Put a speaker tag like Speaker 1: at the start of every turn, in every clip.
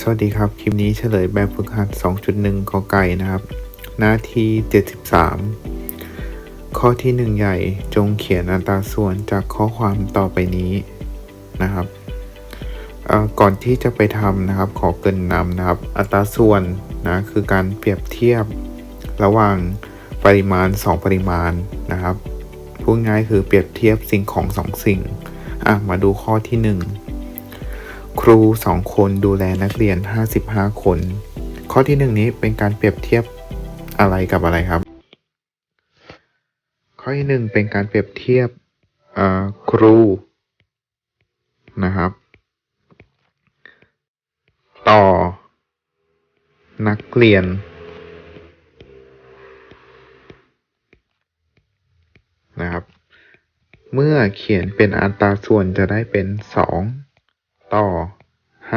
Speaker 1: สวัสดีครับ คลิปนี้เฉลยแบบฝึกหัด 2.1 กอไก่นะครับ หน้าที่ 73 ข้อที่ 1 ใหญ่จงเขียนอัตราส่วนจากข้อความต่อไปนี้นะครับก่อนที่จะไปทำนะครับ ขอเกินนำนะครับ อัตราส่วนนะคือการเปรียบเทียบระหว่างปริมาณ 2 ปริมาณนะครับพูดง่ายคือเปรียบเทียบสิ่งของ 2 สิ่งอะมาดูข้อที่ 1 ครู 2 คนดูแลนักเรียน 55 คน ข้อที่ 1 นี้เป็นการเปรียบเทียบอะไรกับอะไรครับ ข้อที่ 1 เป็นการเปรียบเทียบครูนะครับ ต่อ นักเรียนนะครับ เมื่อเขียนเป็นอัตราส่วนจะได้เป็น 2 ต่อ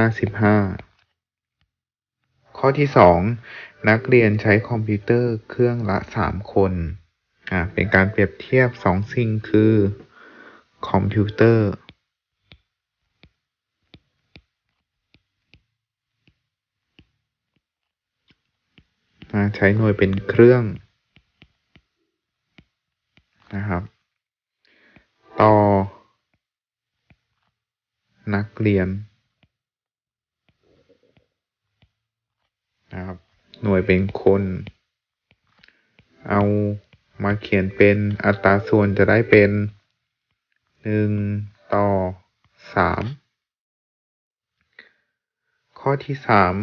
Speaker 1: 55ข้อที่2นักเรียนใช้คอมพิวเตอร์เครื่องละ3คนอ่าเป็นการเปรียบเทียบ2สิ่งคือคอมพิวเตอร์ใช้หน่วยเป็นเครื่องนะครับ ต่อ นักเรียนนะครับหน่วยเป็นคน เอามาเขียนเป็นอัตราส่วนจะได้เป็นหนึ่งต่อสามข้อที่สาม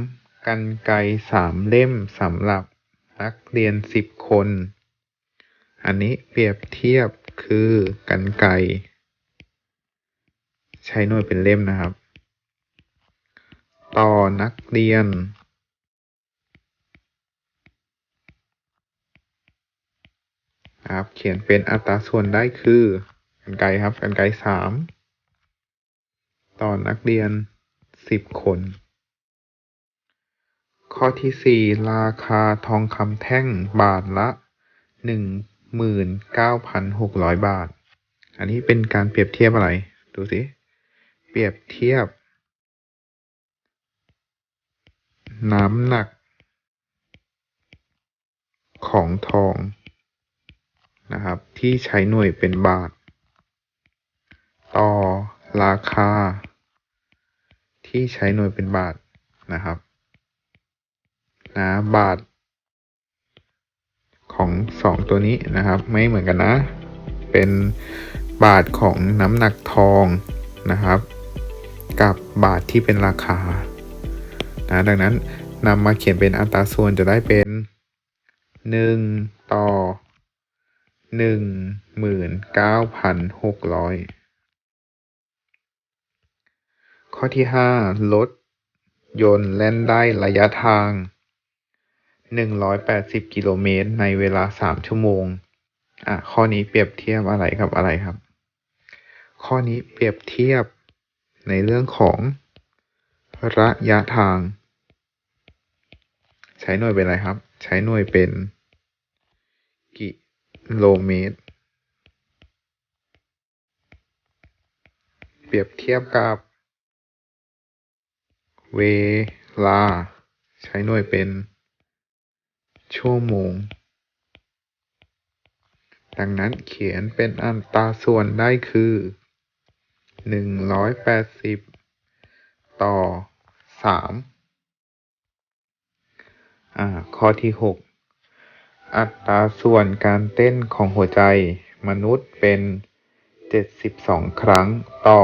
Speaker 1: กันไกสามเล่มสำหรับนักเรียนสิบคน อันนี้เปรียบเทียบคือกันไกร ใช้หน่วยเป็นเล่มนะครับ ต่อนักเรียน ครับ เขียนเป็นอัตราส่วนได้คือกันไกรครับกันไกรสามต่อนักเรียนสิบคน ข้อที่สี่ราคาทองคำแท่งบาทละหนึ่งหมื่นเก้าพันหกร้อยบาท อันนี้เป็นการเปรียบเทียบอะไร ดูสิ เปรียบเทียบ น้ำหนัก ของทองนะครับ ที่ใช้หน่วยเป็นบาท ต่อราคา ที่ใช้หน่วยเป็นบาทนะครับนะบาท ของสองตัวนี้นะครับ ไม่เหมือนกันนะ เป็นบาทของน้ำหนักทองนะครับ กับบาทที่เป็นราคานะดังนั้นนำมาเขียนเป็นอัตราส่วนจะได้เป็นหนึ่งต่อหนึ่งหมื่นเก้าพันหกร้อยข้อที่ห้ารถยนต์แล่นได้ระยะทางหนึ่งร้อยแปดสิบกิโลเมตรในเวลาสามชั่วโมง อะ ข้อนี้เปรียบเทียบอะไรกับอะไรครับ ข้อนี้เปรียบเทียบ ในเรื่องของระยะทาง ใช้หน่วยเป็นอะไรครับ ใช้หน่วยเป็น กิโลเมตร เปรียบเทียบกับ เวลา ใช้หน่วยเป็น ชั่วโมง ดังนั้นเขียนเป็นอัตราส่วนได้คือ หนึ่งร้อยแปดสิบต่อสามข้อที่หกอัตราส่วนการเต้นของหัวใจมนุษย์เป็นเจ็ดสิบสองครั้งต่อ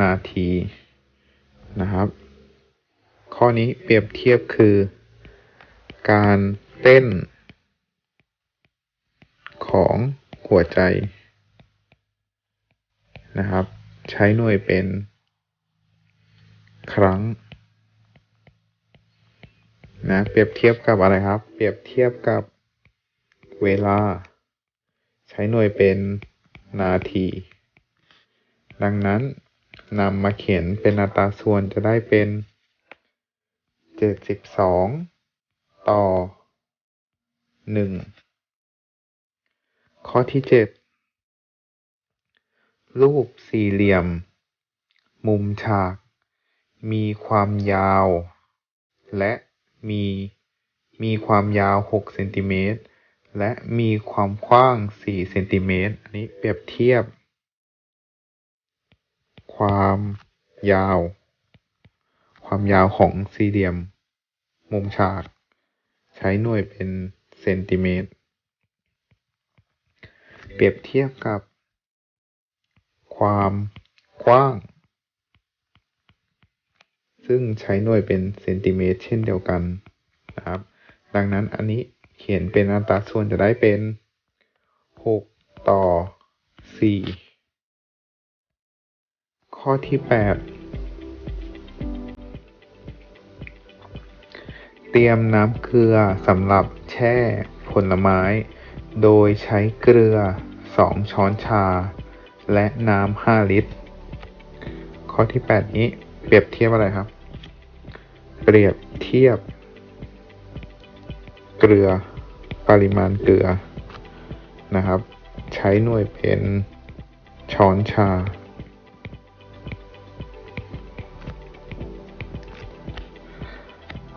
Speaker 1: นาทีนะครับ ข้อนี้เปรียบเทียบคือ การเต้น ของหัวใจนะครับ ใช้หน่วยเป็น ครั้งนะเปรียบเทียบกับอะไรครับ เปรียบเทียบกับเวลา ใช้หน่วยเป็นนาที ดังนั้นนำมาเขียนเป็นอัตราส่วนจะได้เป็นเจ็ดสิบสองต่อหนึ่งข้อที่เจ็ด รูปสี่เหลี่ยม มุมฉาก มีความยาว และมีมีความยาว 6 เซนติเมตร และมีความกว้าง 4 เซนติเมตร อันนี้เปรียบเทียบ ความยาว ความยาวของสี่เหลี่ยม มุมฉาก ใช้หน่วยเป็นเซนติเมตร เปรียบเทียบกับ ความกว้าง ซึ่งใช้หน่วยเป็นเซนติเมตรเช่นเดียวกันนะครับ ดังนั้นอันนี้เขียนเป็นอัตราส่วนจะได้เป็น 6 ต่อ 4 ข้อที่ 8 เตรียมน้ำเกลือสำหรับแช่ผลไม้ โดยใช้เกลือ 2 ช้อนชา และน้ำ5ลิตร ข้อที่8นี้เปรียบเทียบอะไรครับ เปรียบเทียบ เกลือปริมาณเกลือนะครับ ใช้หน่วยเป็นช้อนชา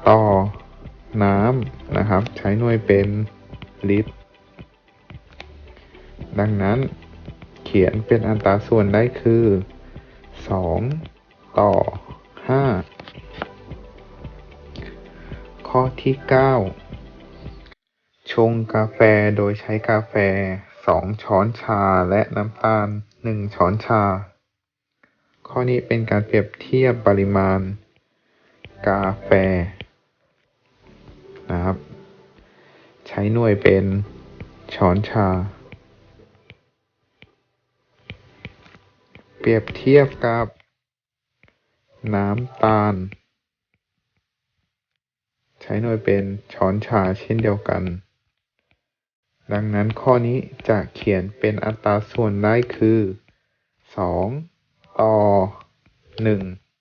Speaker 1: ต่อน้ำนะครับ ใช้หน่วยเป็นลิตร ดังนั้น ขียนเป็นอัตราส่วนได้คือ 2 ต่อ 5 ข้อที่ 9 ชงกาแฟโดยใช้กาแฟ 2 ช้อนชาและน้ำตาล 1 ช้อนชา ข้อนี้เป็นการเปรียบเทียบปริมาณ กาแฟนะครับ ใช้หน่วยเป็นช้อนชา เป รียบเทียบกับ น้ำตาล ใช้หน่วยเป็นช้อนชาเช่นเดียวกัน ดังนั้นข้อนี้จะเขียนเป็นอัตราส่วนได้คือ 2 ต่อ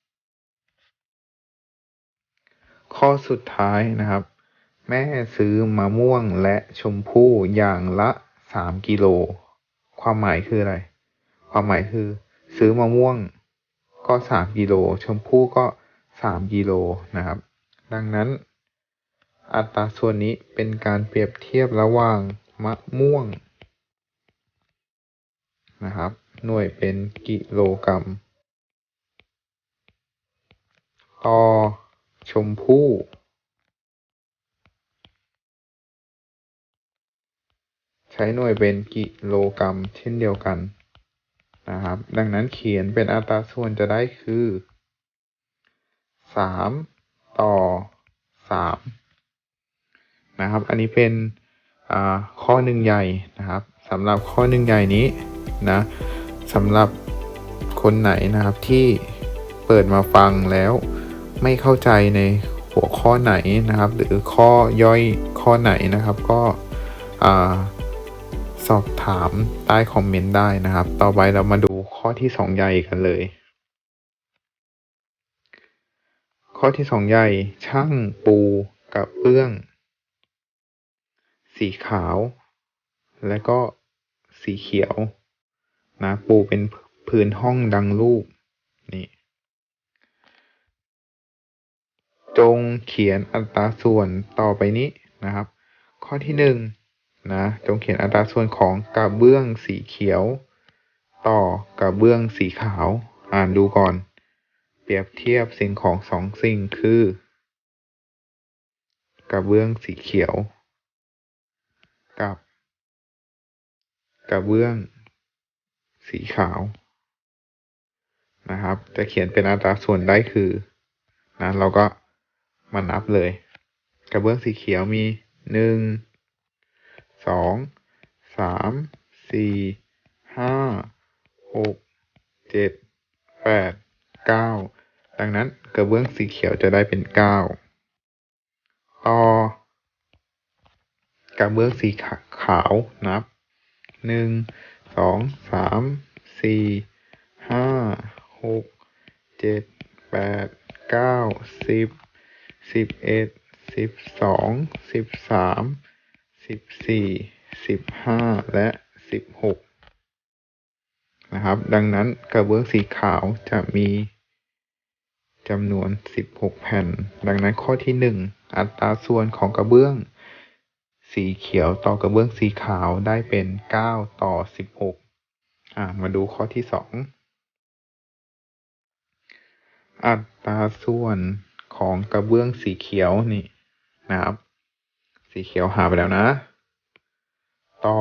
Speaker 1: 1 ข้อสุดท้ายนะครับ แม่ซื้อมะม่วงและชมพู่อย่างละ 3 กิโล ความหมายคืออะไรความหมายคือ ซื้อมะม่วงก็3กิโลชมพู่ก็3กิโลนะครับ ดังนั้นอัตราส่วนนี้เป็นการเปรียบเทียบระหว่างมะม่วงนะครับ หน่วยเป็นกิโลกรัม ต่อชมพู่ ใช้หน่วยเป็นกิโลกรัมเช่นเดียวกัน นะครับ ดังนั้นเขียนเป็นอัตราส่วนจะได้คือ 3 ต่อ 3 นะครับ อันนี้เป็นข้อหนึ่งใหญ่นะครับสำหรับข้อหนึ่งใหญ่นี้นะสำหรับคนไหนนะครับที่เปิดมาฟังแล้วไม่เข้าใจในหัวข้อไหนนะครับ หรือข้อย่อยข้อไหนนะครับก็ สอบถามใต้คอมเมนต์ได้นะครับ ต่อไปเรามาดูข้อที่สองใหญ่กันเลย ข้อที่สองใหญ่ช่างปูกับเบื้อง สีขาว และก็สีเขียว นะปูเป็นพื้นห้องดังรูปนี่จงเขียนอัตราส่วนต่อไปนี้นะครับ ข้อที่หนึ่ง นะจงเขียนอัตราส่วนของกระเบื้องสีเขียว ต่อกระเบื้องสีขาว อ่านดูก่อน เปรียบเทียบสิ่งของสองสิ่งคือ กระเบื้องสีเขียว กับ กระเบื้อง สีขาวนะครับ จะเขียนเป็นอัตราส่วนได้คือนะเราก็มานับเลย กระเบื้องสีเขียวมีหนึ่ง สองสามสี่ห้าหกเจ็ดแปดเก้าดังนั้นกระเบื้องสีเขียวจะได้เป็นเก้าต่อกระเบื้องสีขาวนับหนึ่งสองสามสี่ห้าหกเจ็ดแปดเก้าสิบสิบเอ็ดสิบสองสิบสาม สิบสี่สิบห้าและสิบหกนะครับ ดังนั้นกระเบื้องสีขาวจะมีจำนวน 16 แผ่น ดังนั้นข้อที่ 1 อัตราส่วนของกระเบื้อง สีเขียวต่อกระเบื้องสีขาวได้เป็น 9 ต่อ 16อ่ามาดูข้อที่ 2 อัตราส่วนของกระเบื้องสีเขียวนี่นะครับ สีเขียวหาไปแล้วนะ ต่อ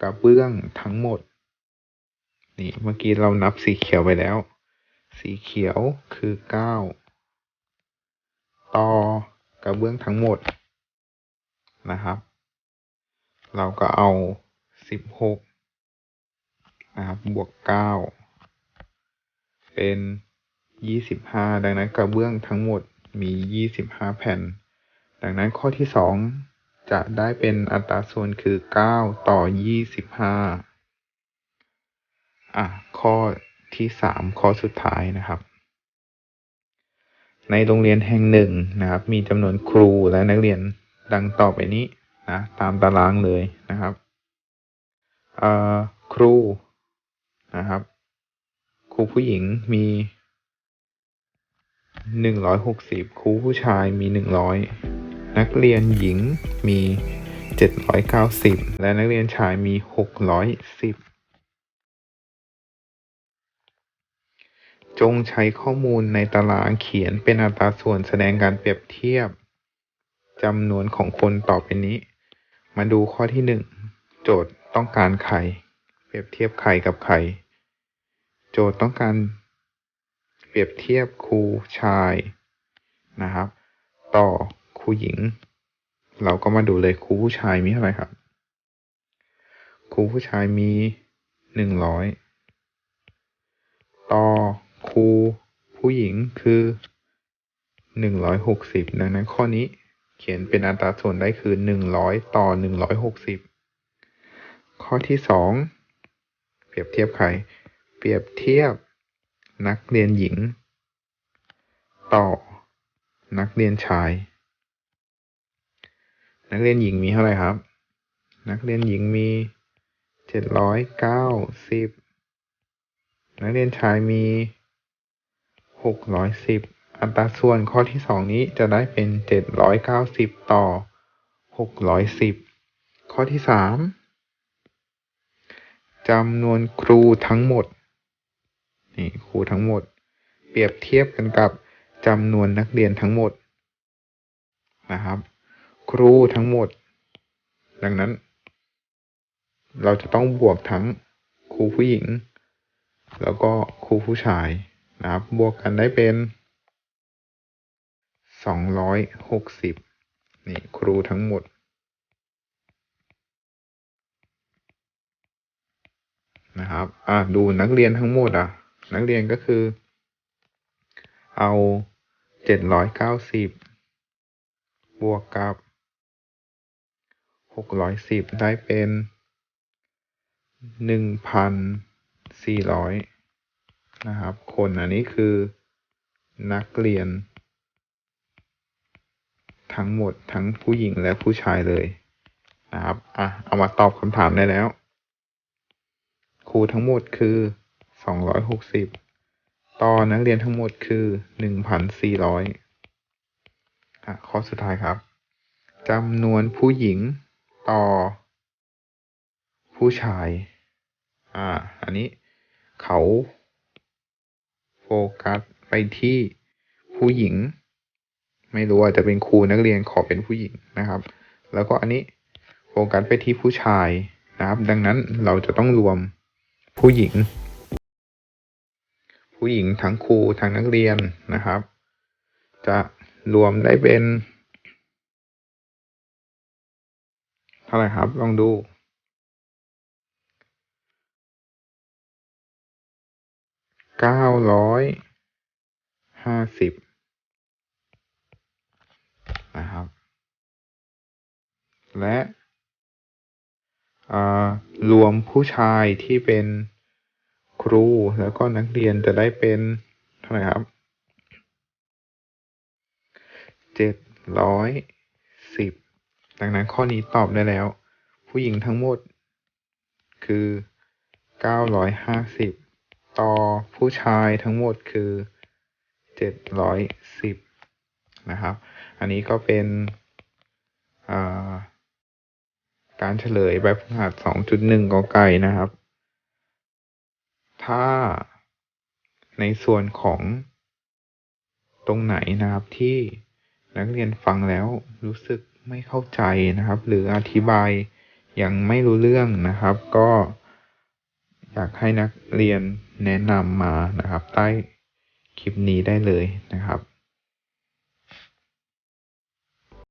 Speaker 1: กระเบื้องทั้งหมด นี่เมื่อกี้เรานับสีเขียวไปแล้ว สีเขียวคือเก้าต่อกระเบื้องทั้งหมดนะครับ เราก็เอาสิบหกนะครับบวกเก้าเป็นยี่สิบห้าดังนั้นกระเบื้องทั้งหมดมียี่สิบห้าแผ่น ดังนั้นข้อที่สองจะได้เป็นอัตราส่วนคือเก้าต่อยี่สิบห้าอะ ข้อที่สามข้อสุดท้ายนะครับ ในโรงเรียนแห่งหนึ่งนะครับ มีจำนวนครูและนักเรียนดังต่อไปนี้นะตามตารางเลยนะครับครูนะครับ ครูผู้หญิงมีหนึ่งร้อยหกสิบครูผู้ชายมีหนึ่งร้อย นักเรียนหญิงมีเจ็ดร้อยเก้าสิบและนักเรียนชายมีหกร้อยสิบจงใช้ข้อมูลในตารางเขียนเป็นอัตราส่วนแสดงการเปรียบเทียบจำนวนของคนต่อไปนี้ มาดูข้อที่หนึ่งโจทย์ต้องการไข่เปรียบเทียบไข่กับไข่โจทย์ต้องการ เปรียบเทียบครูชายนะครับ ต่อ ครูหญิง เราก็มาดูเลยครูผู้ชายมีเท่าไหร่ครับ ครูผู้ชายมีหนึ่งร้อยต่อครูผู้หญิงคือหนึ่งร้อยหกสิบดังนั้นข้อนี้เขียนเป็นอัตราส่วนได้คือหนึ่งร้อยต่อหนึ่งร้อยหกสิบข้อที่สองเปรียบเทียบใคร เปรียบเทียบนักเรียนหญิง ต่อนักเรียนชาย นักเรียนหญิงมีเท่าไหร่ครับ นักเรียนหญิงมีเจ็ดร้อยเก้าสิบนักเรียนชายมีหกร้อยสิบอัตราส่วนข้อที่สองนี้จะได้เป็นเจ็ดร้อยเก้าสิบต่อหกร้อยสิบข้อที่สามจำนวนครูทั้งหมดนี่ครูทั้งหมด เปรียบเทียบกันกับจำนวนนักเรียนทั้งหมดนะครับ ครูทั้งหมด ดังนั้น เราจะต้องบวกทั้งครูผู้หญิง แล้วก็ครูผู้ชายนะครับ บวกกันได้เป็นสองร้อยหกสิบนี่ครูทั้งหมดนะครับ อะ ดูนักเรียนทั้งหมดอะ นักเรียนก็คือ เอาเจ็ดร้อยเก้าสิบบวกกับ กร้อยสิบได้เป็นหนึ่งพันสี่ร้อยนะครับ คนอันนี้คือนักเรียน ทั้งหมดทั้งผู้หญิงและผู้ชายเลยนะครับ อะ เอามาตอบคำถามได้แล้ว ครูทั้งหมดคือสองร้อยหกสิบต่อนักเรียนทั้งหมดคือหนึ่งพันสี่ร้อยอะข้อสุดท้ายครับจำนวนผู้หญิง ต่อ ผู้ชาย อ่า อันนี้เขาโฟกัสไปที่ผู้หญิง ไม่รู้ว่าจะเป็นครูนักเรียนขอเป็นผู้หญิงนะครับ แล้วก็อันนี้โฟกัสไปที่ผู้ชายนะครับ ดังนั้นเราจะต้องรวมผู้หญิง ผู้หญิงทั้งครูทั้งนักเรียนนะครับ จะรวมได้เป็น เท่าไหร่ครับ ลองดู เก้าร้อยห้าสิบนะครับ และรวมผู้ชายที่เป็นครูแล้วก็นักเรียนจะได้เป็นเท่าไหร่ครับเจ็ดร้อยสิบ ดังนั้นข้อนี้ตอบได้แล้ว ผู้หญิงทั้งหมด คือเก้าร้อยห้าสิบต่อผู้ชายทั้งหมดคือเจ็ดร้อยสิบนะครับ อันนี้ก็เป็นาการเฉลยแบบหัสองจุดหนึ่งกอไก่นะครับ ถ้าในส่วนของตรงไหนนะครับที่นักเรียนฟังแล้วรู้สึก ไม่เข้าใจนะครับ หรืออธิบายยังไม่รู้เรื่องนะครับ ก็อยากให้นักเรียนแนะนำมานะครับ ใต้คลิปนี้ได้เลยนะครับ